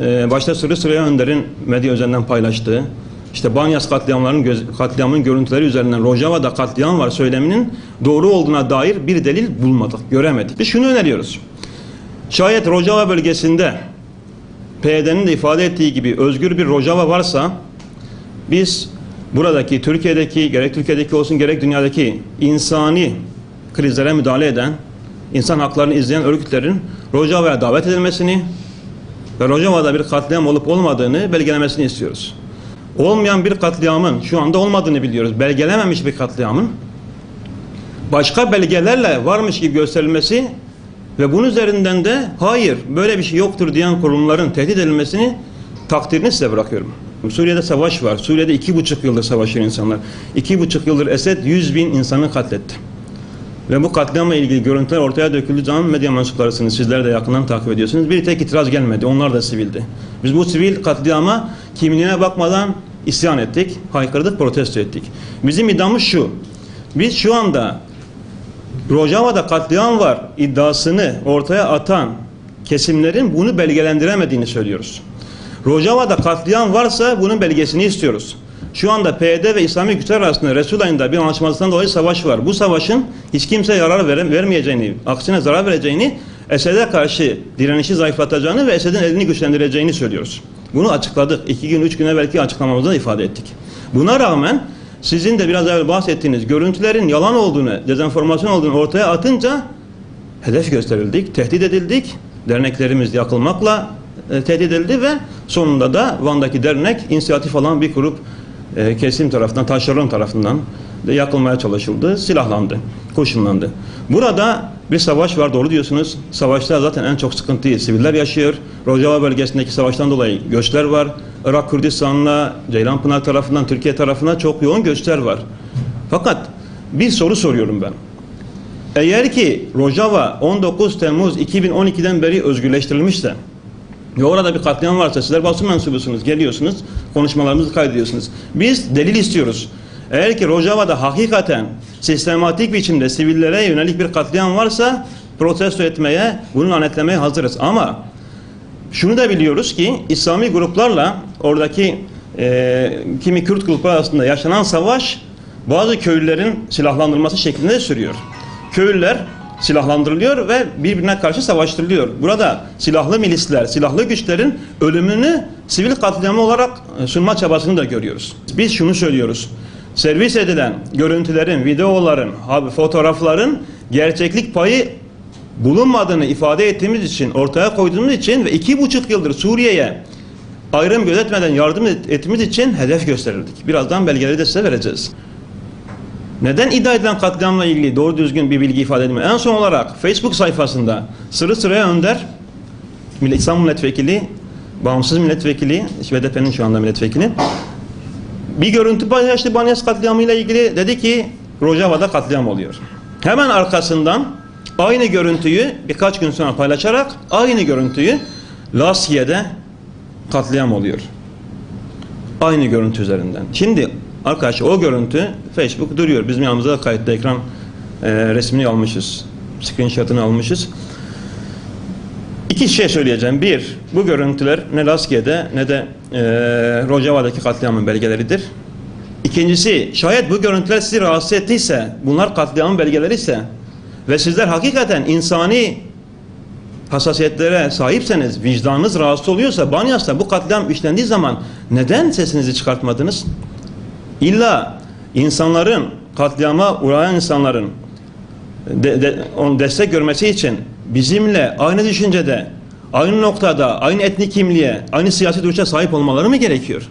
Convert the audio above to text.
e, başta Sırrı Sıraya Önder'in medya üzerinden paylaştığı, işte Banyas katliamlarının katliamın görüntüleri üzerinden Rojava'da katliam var söyleminin doğru olduğuna dair bir delil bulmadık, göremedik. Biz şunu öneriyoruz. Şayet Rojava bölgesinde PYD'nin de ifade ettiği gibi özgür bir Rojava varsa biz buradaki Türkiye'deki gerek Türkiye'deki olsun gerek dünyadaki insani krizlere müdahale eden insan haklarını izleyen örgütlerin Rojava'ya davet edilmesini ve Rojava'da bir katliam olup olmadığını belgelemesini istiyoruz. Olmayan bir katliamın şu anda olmadığını biliyoruz. Belgelememiş bir katliamın başka belgelerle varmış gibi gösterilmesi ve bunun üzerinden de hayır böyle bir şey yoktur diyen kurumların tehdit edilmesini takdirini size bırakıyorum. Suriye'de savaş var. Suriye'de iki buçuk yıldır savaşıyor insanlar. İki buçuk yıldır Esed yüz bin insanı katletti. Ve bu katliamla ilgili görüntüler ortaya döküldüğü zaman medya mensuplarısınız. Sizler de yakından takip ediyorsunuz. Bir tek itiraz gelmedi. Onlar da sivildi. Biz bu sivil katliama kimliğine bakmadan isyan ettik, haykırdık, protesto ettik. Bizim iddiamız şu. Biz şu anda Rojava'da katliam var iddiasını ortaya atan kesimlerin bunu belgelendiremediğini söylüyoruz. Rojava'da katliam varsa bunun belgesini istiyoruz. Şu anda PYD ve İslami güçler arasında Resul ayında bir anlaşmazlıktan dolayı savaş var. Bu savaşın hiç kimseye yarar vere- vermeyeceğini, aksine zarar vereceğini, Esed'e karşı direnişi zayıflatacağını ve Esed'in elini güçlendireceğini söylüyoruz. Bunu açıkladık. İki gün, üç güne belki açıklamamızda ifade ettik. Buna rağmen sizin de biraz evvel bahsettiğiniz görüntülerin yalan olduğunu, dezenformasyon olduğunu ortaya atınca hedef gösterildik, tehdit edildik. Derneklerimiz yakılmakla e, tehdit edildi ve sonunda da Van'daki dernek inisiyatif alan bir grup e, kesim tarafından, taşeron tarafından de yakılmaya çalışıldı, silahlandı, koşullandı. Burada bir savaş var doğru diyorsunuz. Savaşta zaten en çok sıkıntıyı siviller yaşıyor. Rojava bölgesindeki savaştan dolayı göçler var. Irak Kürdistan'la Ceylanpınar tarafından Türkiye tarafına çok yoğun göçler var. Fakat bir soru soruyorum ben. Eğer ki Rojava 19 Temmuz 2012'den beri özgürleştirilmişse ve orada bir katliam varsa sizler basın mensubusunuz, geliyorsunuz, konuşmalarımızı kaydediyorsunuz. Biz delil istiyoruz. Eğer ki Rojava'da hakikaten sistematik biçimde sivillere yönelik bir katliam varsa protesto etmeye, bunu lanetlemeye hazırız. Ama şunu da biliyoruz ki İslami gruplarla oradaki e, kimi Kürt gruplar arasında yaşanan savaş bazı köylülerin silahlandırılması şeklinde de sürüyor. Köylüler silahlandırılıyor ve birbirine karşı savaştırılıyor. Burada silahlı milisler, silahlı güçlerin ölümünü sivil katliamı olarak e, sunma çabasını da görüyoruz. Biz şunu söylüyoruz. Servis edilen görüntülerin, videoların, fotoğrafların gerçeklik payı bulunmadığını ifade ettiğimiz için, ortaya koyduğumuz için ve iki buçuk yıldır Suriye'ye ayrım gözetmeden yardım et- ettiğimiz için hedef gösterildik. Birazdan belgeleri de size vereceğiz. Neden iddia edilen katliamla ilgili doğru düzgün bir bilgi ifade edilmiyor? En son olarak Facebook sayfasında Sırrı Sıraya Önder, İstanbul Milletvekili, bağımsız milletvekili, BDP'nin şu anda milletvekili, bir görüntü paylaştı Banyas katliamıyla ilgili. Dedi ki Rojava'da katliam oluyor. Hemen arkasından aynı görüntüyü birkaç gün sonra paylaşarak aynı görüntüyü Laskiye'de katliam oluyor. Aynı görüntü üzerinden. Şimdi arkadaşlar o görüntü Facebook duruyor. Bizim yanımızda da kayıtlı ekran e, resmini almışız. Screenshot'ını almışız. İki şey söyleyeceğim. Bir, bu görüntüler ne Laskiye'de ne de e, Rojava'daki katliamın belgeleridir. İkincisi, şayet bu görüntüler sizi rahatsız ettiyse, bunlar katliamın belgeleri ise ve sizler hakikaten insani hassasiyetlere sahipseniz, vicdanınız rahatsız oluyorsa, Banyas'ta bu katliam işlendiği zaman neden sesinizi çıkartmadınız? İlla insanların, katliama uğrayan insanların de, de, onun destek görmesi için bizimle aynı düşüncede, aynı noktada, aynı etnik kimliğe, aynı siyasi duruşa sahip olmaları mı gerekiyor?